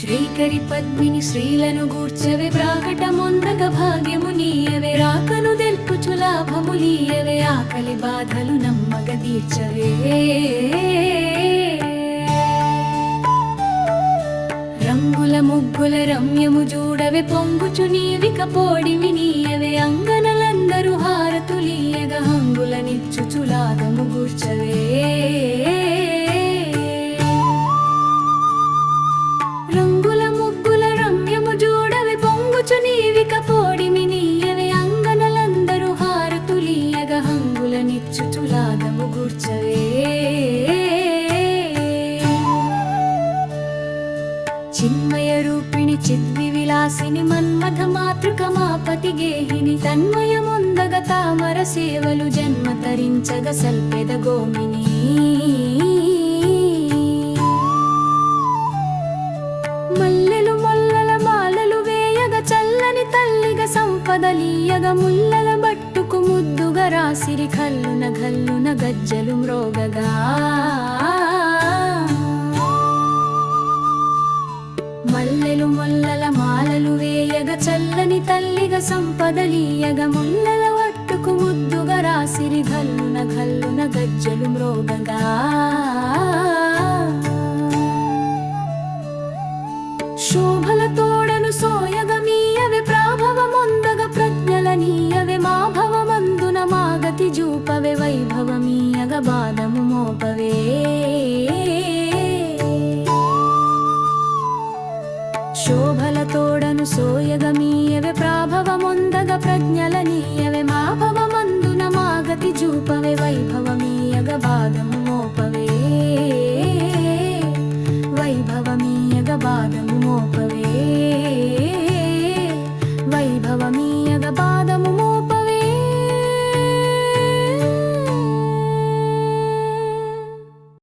శ్రీకరి పద్మిని శ్రీలను గూర్చవే ప్రాకట మొందగ భాగ్యము నీయవే రాకను దెల్పుచు లాభము నీయవే ఆకలి బాధలు నమ్మగ తీర్చవే. రంగుల ముగ్గుల రమ్యము చూడవే పొంగుచు నీవిక పోడిమి నీయవే అంగనలందరూ హారతులీయగ హంగుల నిచ్చుచులాగము గూర్చవే. నిచ్చుచులాగము గూర్చవే. చిన్మయ రూపిణి చిద్వి విలాసిని మన్మథ మాతృక మాపతి గేహిని తన్మయముందగ తామర సేవలు జన్మ తరించగ సల్పెద గోమిని. మల్లెలు మొల్లల మాలలు వేయగ చల్లని తల్లిగ సంపదలీయగ ముల్లల రాసిరి కల్లున గల్లున గజ్జలు మ్రోగగా. మల్లెలు మొల్లల మాలలు వేయగ చల్లని తల్లిగ సంపదలీయగ ముల్లల వట్టుకు ముద్దుగా రాసిరి గల్లున గల్లున గజ్జలు మ్రోగగా. శోభల తోడను సోయగమీయవే ప్రాభవముందగ ప్రజ్ఞలనీయవే మా భవమందున మాగతి చూపవే వైభవమీయగ బాధము.